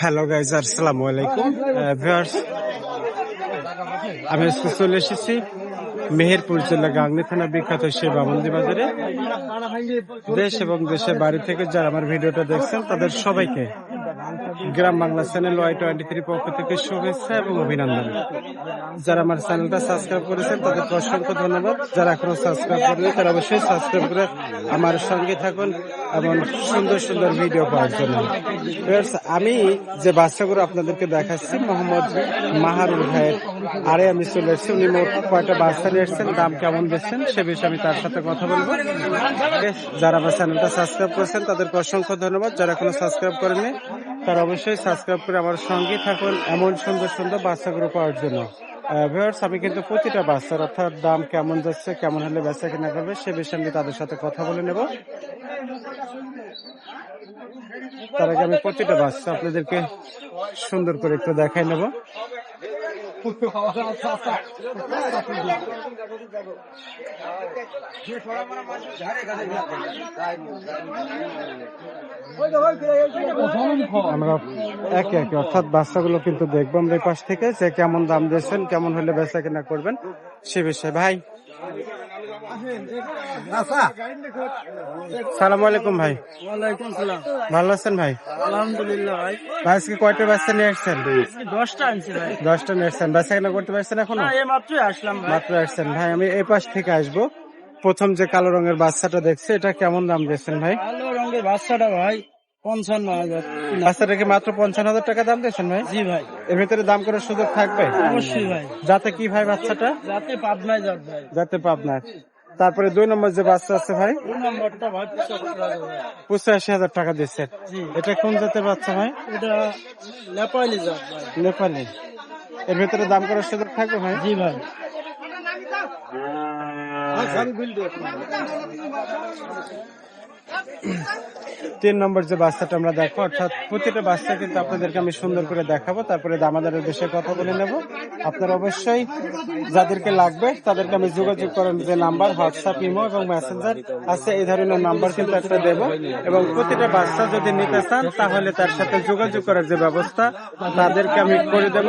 Hello guys আসসালামু আলাইকুম। আমি আজকে চলে এসেছি মেহেরপুর জেলা গাংনি থানা বিখ্যাত সে বামন্দি বাজারে। দেশ এবং দেশের বাড়ি থেকে যারা আমার ভিডিওটা দেখছেন, তাদের সবাইকে Gram Bangla channel Y twenty three পক্ষ থেকে শুভেচ্ছা এবং অভিনন্দন। যারা আমার চ্যানেলটা সাবস্ক্রাইব করেছেন, তাদেরকে অসংখ্য ধন্যবাদ। যারা এখনও সাবস্ক্রাইব করেনি তারা অবশ্যই সাবস্ক্রাইব করে আমার সঙ্গে থাকুন এবং সুন্দর সুন্দর ভিডিও পাওয়ার জন্য। আমি যে বাচ্চাগুলো আপনাদেরকে দেখাচ্ছি, মোহাম্মদ মাহারুল ভাইয়ের আরে আমি চলে এসেছি। উনি মোট কয়টা বাচ্চা নিয়ে এসেছেন, দাম কেমন দিচ্ছেন, সে বিষয়ে আমি তার সাথে কথা বলব। যারা আমার চ্যানেলটা সাবস্ক্রাইব করেছেন, তাদেরকে অসংখ্য ধন্যবাদ। যারা এখনও সাবস্ক্রাইব করেনি তারা অবশ্যই সাবস্ক্রাইব করে আমার সঙ্গে থাকুন এমন সুন্দর সুন্দর বাচ্চাগুলো পাওয়ার জন্য। ভিউয়ার্স আমি কিন্তু প্রতিটা বাচ্চার অর্থাৎ দাম কেমন যাচ্ছে, কেমন হলে বেচা কেনা করবে, সে বিষয়ে আমি তাদের সাথে কথা বলে নেব। তার আগে আমি প্রতিটা বাচ্চা আপনাদেরকে সুন্দর করে একটু দেখাই নেব। আমরা একে একে, অর্থাৎ বাচ্চাগুলো কিন্তু দেখব আমরা পাশ থেকে যে কেমন দাম দিয়েছেন, কেমন হলে বেচা কিনা করবেন, সে বিষয়ে। ভাই সালাম আলাইকুম ভাই। ওয়ালাইকুম সালাম। ভালো আছেন ভাই? আলহামদুলিল্লাহ ভাই। ভাই আজকে কয়টা বাচ্চা নিয়ে আসছেন? দশটা আনছি ভাই। দশটা নিয়ে আসছেন। বেচা কিনা করতে পারছেন এখনও? আসলাম ভাই। মাত্র আসছেন। ভাই আমি এই পাশ থেকে আসব। প্রথম যে কালো রঙের বাচ্চাটা দেখছি এটা কেমন দাম দিয়েছেন ভাই? কালো রঙের বাচ্চাটা ভাই পঞ্চান্ন হাজার। বাচ্চাটাকে মাত্র পঞ্চান্ন হাজার টাকা দাম দিয়েছেন ভাই? জি ভাই। এর ভিতরে দাম করার সুযোগ থাকবে? অবশ্যই ভাই। যাতে কি ভাই বাচ্চাটা? যাতে পাবনায় যাতে পাবনার তারপরে দুই নম্বর যে বাচ্চা আছে ভাই। পঁচাশি হাজার টাকা দিচ্ছেন এটা কোন জাতের বাচ্চা ভাই? এটা নেপালি এর ভিতরে দাম করার সুযোগ থাকবে ভাই? জি ভাই। তিন নম্বর যে বাচ্চাটা আমরা দেখো অর্থাৎ প্রতিটা বাচ্চা কিন্তু আপনাদেরকে আমি সুন্দর করে দেখাবো, তারপরে দামাদারের বিষয়ে কথা বলে নেব। আপনারা অবশ্যই যাদেরকে লাগবে, তাদেরকে আমি যোগাযোগ করার যে নাম্বার হোয়াটসঅ্যাপ ইমো এবং মেসেঞ্জার আছে, এই ধরনের নাম্বার কিন্তু একটা দেব। এবং প্রতিটা বাচ্চা যদি নিতে চান, তাহলে তার সাথে যোগাযোগ করার যে ব্যবস্থা, তাদেরকে আমি করে দেব।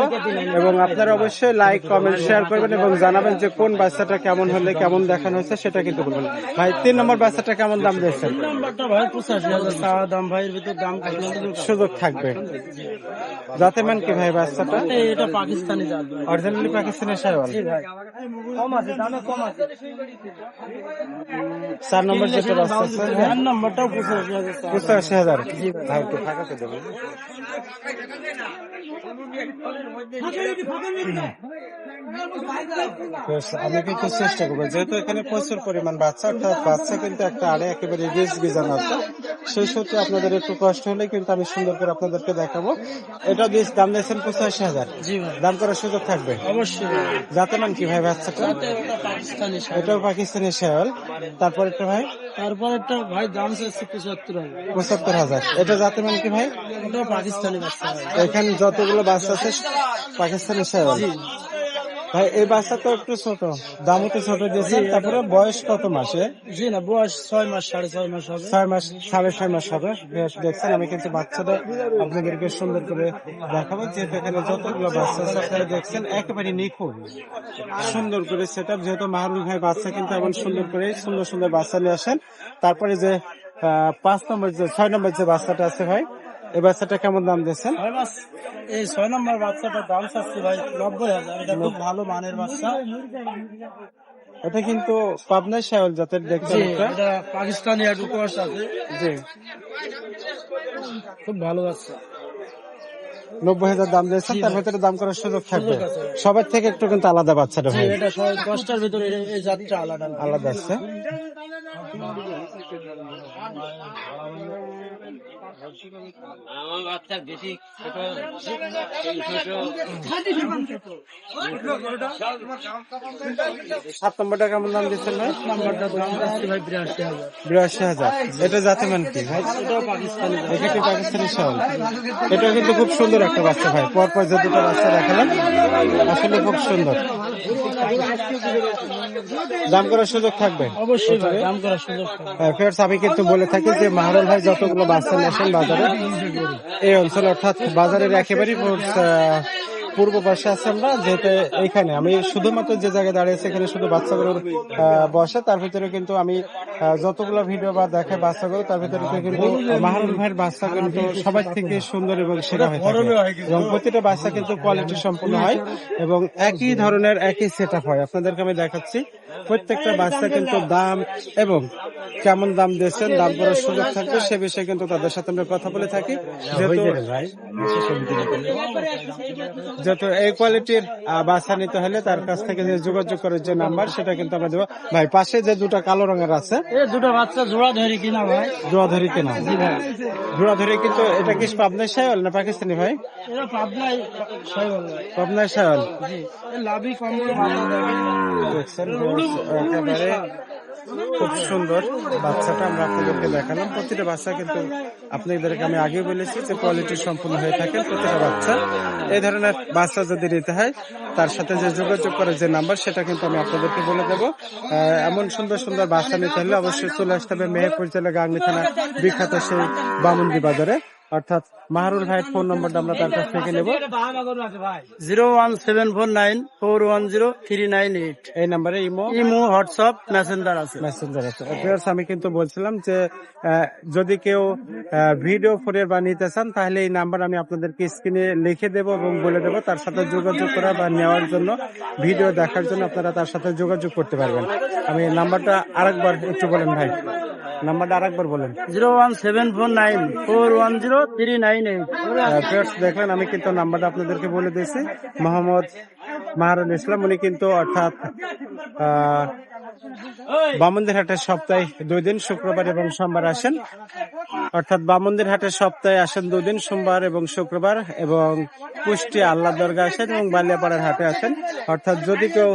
এবং আপনারা অবশ্যই লাইক কমেন্ট শেয়ার করবেন এবং জানাবেন যে কোন বাচ্চাটা কেমন হলে, কেমন দেখানো হয়েছে, সেটা কিন্তু বলবেন। ভাই, তিন নম্বর বাচ্চাটা কেমন দাম দিয়েছেন? হাজার চাওয়া দাম ভিতর দাম সুযোগ থাকবে। যাতে মান কি ভাই বাচ্চাটা? এটা পাকিস্তানি জাত অরিজিনালি পাকিস্তানি শাহওয়াল ভাই। কম আছে দামে কম আছে। চার নম্বর যেটা বাচ্চা আছে। চার নম্বরটাও পঁচাশি হাজার চাওয়া দাম। পঁচাশি হাজার। ভাই একটু ফাঁকাতে দেবেন আমি কিন্তু চেষ্টা করব। যেহেতু এখানে প্রচুর পরিমাণ বাচ্চা অর্থাৎ বাচ্চা কিন্তু একটা আড়ে একেবারে রিচ বিজান আছে। সেই সূত্রে আপনাদের একটু কষ্ট হলে কিন্তু আমি সুন্দর করে আপনাদেরকে দেখাবো। এটা দাম দিয়েছেন পঁচাশি হাজার। দাম করার সুযোগ থাকবে? অবশ্যই। যাতে মান কি ভাই? বাচ্চাটা। এটাও পাকিস্তানি শেয়াল তারপর একটা ভাই? তারপর একটা ভাই দাম চাচ্ছে পঁচাত্তর হাজার। পঁচাত্তর হাজার। এটা জাতে মানে কি ভাই? ওটাও পাকিস্তানি বাচ্চা এখানে যতগুলো বাচ্চা আছে পাকিস্তানি শেয়াল ভাই এই বাচ্চা তো একটু ছোট দামও তো ছোট দিয়েছে তারপরে বয়স কত মাসে? জি না বয়স ছয় মাস সাড়ে ছয় মাস হবে। ছয় মাস সাড়ে ছয় মাস হবে। বেশ দেখছেন আমি কিন্তু বাচ্চাটা আপনাদেরকে সুন্দর করে দেখাবো যেহেতু এখানে যতগুলো বাচ্চা আছে আপনারা দেখছেন একেবারে নিখুঁত। সুন্দর করে সেট আপ যেহেতু মাহরুল ভাই বাচ্চা কিন্তু এমন সুন্দর করে সুন্দর সুন্দর বাচ্চা নিয়ে আসেন। তারপরে যে পাঁচ নম্বর যে ছয় নম্বর যে বাচ্চাটা আছে ভাই এই বাচ্চাটা কেমন দাম দিয়েছেন? এই ছয় নম্বর বাচ্চাটার দাম চাচ্ছে ভাই নব্বই হাজার। এটা খুব ভালো মানের বাচ্চা। এটা কিন্তু পাবনা শাহল জাতের দেখতে। পাকিস্তানি আছে জি। খুব ভালো বাচ্চা। নব্বই হাজার দাম দিয়েছেন তার ভেতরে দাম করার সুযোগ থাকবে। সবার থেকে একটু কিন্তু আলাদা বাচ্চাটা ভাই দশটার ভিতরে আলাদা। আলাদা আছে। আমার বাচ্চা বেশি সাত নম্বরটা কেমন দাম দিচ্ছেন ভাই? নাম্বারটা দাম ভাই বিরাশি হাজার। বিরাশি হাজার। এটা জাতে মান কি ভাই পাকিস্তানি। এটা কিন্তু খুব সুন্দর একটা বাচ্চা ভাই। পর পর যে দুটো বাচ্চা দেখালাম আসলে খুব সুন্দর। দাম করার সুযোগ থাকবে? অবশ্যই ভাই দাম করার সুযোগ থাকবে। আমি কিন্তু বলে থাকি যে মাহরুল ভাই যতগুলো বাচ্চা নিয়ে আসেন বাজারে এই অঞ্চল অর্থাৎ বাজারের একেবারেই পূর্ব- পাশে আছে আমরা যেতে এইখানে। আমি শুধুমাত্র যে জায়গায় দাঁড়িয়েছি এখানে শুধু বাচ্চাগুলোর বসে। তার ভিতরে কিন্তু আমি যতগুলো ভিডিও বা দেখে বাচ্চাগুলো, তার ভিতরে কিন্তু মাহরুল ভাইয়ের বাচ্চা কিন্তু সবার থেকে সুন্দর এবং সেরা হয়ে থাকে। এবং প্রতিটা বাচ্চা কিন্তু কোয়ালিটি সম্পূর্ণ হয় এবং একই ধরনের, একই সেট হয়। আপনাদেরকে আমি দেখাচ্ছি। প্রত্যেকটা বাচ্চা কিন্তু দাম এবং কেমন দাম দিয়েছেন দাম করার সুযোগ থাকবে সে বিষয়ে কিন্তু তাদের সাথে আমরা কথা বলে থাকি। যেহেতু যত এই কোয়ালিটির বাচ্চা নিতে হলে তার কাছ থেকে যে যোগাযোগ করার যে নাম্বার সেটা কিন্তু আমরা দেবো। ভাই পাশে যে দুটা কালো রঙের আছে। এই দুটো বাচ্চা জোড়া ধরে কিনা ভাই। জোড়াধরি কেনা। জি ভাই। জোড়াধরি কিন্তু এটা কি পাবনার সায়ল না পাকিস্তানি ভাই? পাবনায় সায়ল দেখেন দেখছেন একেবারে খুব সুন্দর বাচ্চাটা আমরা আপনাদেরকে দেখালাম। প্রতিটা বাচ্চা কিন্তু আপনাদেরকে আমি আগে বলেছি যে কোয়ালিটি সম্পূর্ণ হয়ে থাকে প্রতিটা বাচ্চা। এই ধরনের বাচ্চা যদি নিতে হয় তার সাথে যে যোগাযোগ করার যে নাম্বার সেটা কিন্তু আমি আপনাদেরকে বলে দেব। এমন সুন্দর সুন্দর বাচ্চা নিতে হলে অবশ্যই চলে আসতে হবে মেহেরপুর জেলা গাংনি থানা বিখ্যাত সেই বামুন্দি বাজারে। অর্থাৎ মাহরুল ভাইয়ের ফোন নম্বরটা আমরা তার কাছ থেকে নেব। Zero one seven four nine four one zero three nine eight. এই নাম্বারে ইমো ইমো হোয়াটসঅ্যাপ মেসেঞ্জার আছে। মেসেঞ্জার আছে। Viewers, আমি কিন্তু বলছিলাম যে আহ, যদি কেউ ভিডিও ফোনের বা নিতে চান তাহলে এই নাম্বার আমি আপনাদেরকে স্ক্রিনে লিখে দেব এবং বলে দেব। তার সাথে যোগাযোগ করা বা নেওয়ার জন্য ভিডিও দেখার জন্য আপনারা তার সাথে যোগাযোগ করতে পারবেন। আমি নাম্বারটা আরেকবার একটু বলেন ভাই। নাম্বারটা আরেকবার বলেন। Zero one seven four nine four one zero three nine eight. আহ, দেখলেন আমি কিন্তু নাম্বারটা আপনাদেরকে বলে দিয়েছি। মোহাম্মদ মাহারুল ইসলাম উনি কিন্তু অর্থাৎ বামন্দির হাটের সপ্তাহে দুই দিন শুক্রবার এবং সোমবার আসেন। অর্থাৎ বামন্দির হাটের সপ্তাহে আসেন দুই দিন সোমবার এবং শুক্রবার এবং কুষ্টি আল্লাহ দরগা আসেন এবং বালিয়াপাড়ার হাটে আসেন। অর্থাৎ যদি কেউ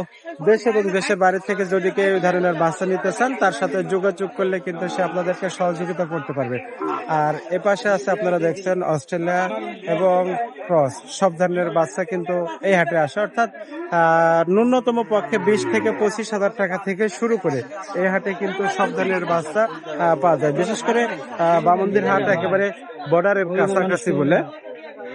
দেশ এবং দেশের বাইরে থেকে যদি কেউ এই ধরনের বাচ্চা নিতে চান, তার সাথে যোগাযোগ করলে কিন্তু সে আপনাদেরকে সহযোগিতা করতে পারবে। আর এ পাশে আছে আপনারা দেখছেন অস্ট্রেলিয়া এবং ক্রস। সব ধরনের বাচ্চা কিন্তু এই হাটে আসে। অর্থাৎ ন্যূনতম পক্ষে বিশ থেকে পঁচিশ হাজার টাকা থেকে শুরু করে এই হাটে কিন্তু সব ধরনের বাচ্চা পাওয়া যায়। বিশেষ করে বামন্দির হাট একেবারে বর্ডারের কাছাকাছি বলে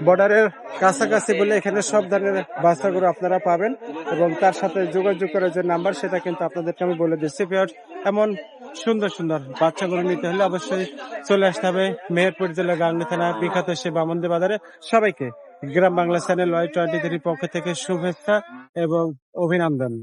বর্ডারের কাছাকাছি বলে এখানে সব ধরনের বাচ্চাগুলো আপনারা পাবেন এবং তার সাথে যোগাযোগ করার যে নাম্বার সেটা কিন্তু আপনাদেরকে আমি বলে দিচ্ছি। Viewers, এমন সুন্দর সুন্দর বাচ্চাগুলো নিতে হলে অবশ্যই চলে আসতে হবে মেহেরপুর জেলা গাংনি থানা বিখ্যাত সে বামন্দি বাজারে। সবাইকে Gram Bangla channel Y twenty three পক্ষ থেকে শুভেচ্ছা এবং অভিনন্দন।